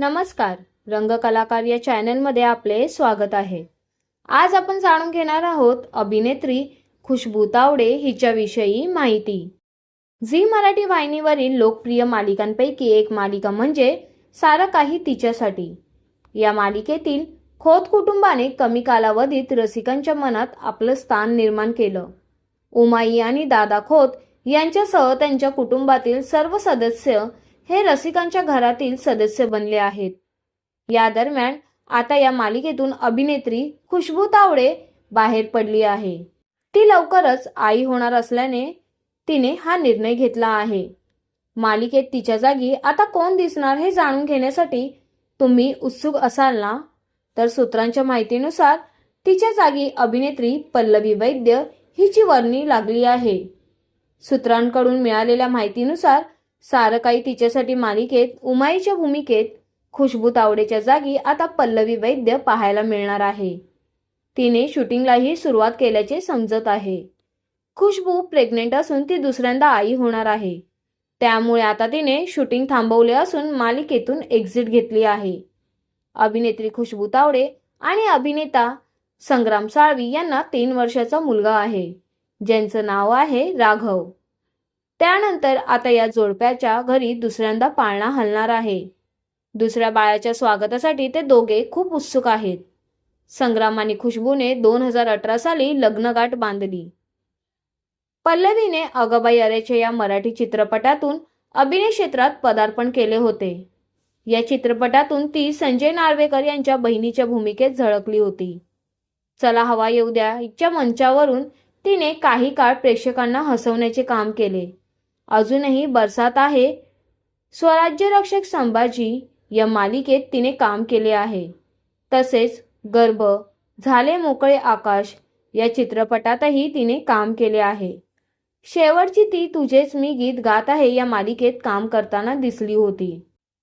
नमस्कार. रंगकलाकार या चॅनलमध्ये आपले स्वागत आहे. आज आपण जाणून घेणार आहोत अभिनेत्री खुशबू तावडे हिच्याविषयी माहिती. झी मराठी वाहिनीवरील लोकप्रिय मालिकांपैकी एक मालिका म्हणजे सारं काही तिच्यासाठी. या मालिकेतील खोत कुटुंबाने कमी कालावधीत रसिकांच्या मनात आपलं स्थान निर्माण केलं. उमाई आणि दादा खोत यांच्यासह त्यांच्या कुटुंबातील सर्व सदस्य हे रसिकांच्या घरातील सदस्य बनले आहेत. या दरम्यान आता या मालिकेतून अभिनेत्री खुशबू तावडे बाहेर पडली आहे. ती लवकरच आई होणार असल्याने तिने हा निर्णय घेतला आहे. मालिकेत तिच्या जागी आता कोण दिसणार हे जाणून घेण्यासाठी तुम्ही उत्सुक असाल ना? तर सूत्रांच्या माहितीनुसार तिच्या जागी अभिनेत्री पल्लवी वैद्य हिची वर्णी लागली आहे. सूत्रांकडून मिळालेल्या माहितीनुसार सारं काही तिच्यासाठी मालिकेत उमाईच्या भूमिकेत खुशबू तावडेच्या जागी आता पल्लवी वैद्य पाहायला मिळणार आहे. तिने शूटिंगलाही सुरुवात केल्याचे समजत आहे. खुशबू प्रेग्नेंट असून ती दुसऱ्यांदा आई होणार आहे. त्यामुळे आता तिने शूटिंग थांबवले असून मालिकेतून एक्झिट घेतली आहे. अभिनेत्री खुशबू तावडे आणि अभिनेता संग्राम साळवी यांना तीन वर्षाचा मुलगा आहे ज्यांचं नाव आहे राघव. त्यानंतर आता या जोडप्याच्या घरी दुसऱ्यांदा पाळणा हलणार आहे. दुसऱ्या बाळाच्या स्वागतासाठी ते दोघे खूप उत्सुक आहेत. संग्राम आणि खुशबूने दोन हजार अठरा साली लग्नगाठ बांधली. पल्लवीने अगबाई अरेच्या या मराठी चित्रपटातून अभिनय क्षेत्रात पदार्पण केले होते. या चित्रपटातून ती संजय नार्वेकर यांच्या बहिणीच्या भूमिकेत झळकली होती. चला हवा येऊ द्या हिच्या मंचावरून तिने काही काळ प्रेक्षकांना हसवण्याचे काम केले. अजूनही बरसात आहे. स्वराज्य रक्षक संभाजी या मालिकेत तिने काम केले आहे. तसेच गर्भ झाले मोकळे आकाश या चित्रपटातही तिने काम केले आहे. शेवटची ती तुझेच मी गीत गात आहे या मालिकेत काम करताना दिसली होती.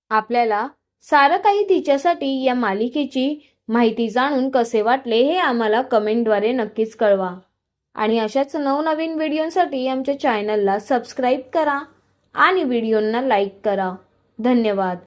आपल्याला सारं काही तिच्यासाठी या मालिकेची माहिती जाणून कसे वाटले हे आम्हाला कमेंटद्वारे नक्कीच कळवा. आणि अशाच नवनवीन व्हिडिओसाठी आमच्या चॅनलला सबस्क्राईब करा आणि व्हिडिओंना लाईक करा. धन्यवाद.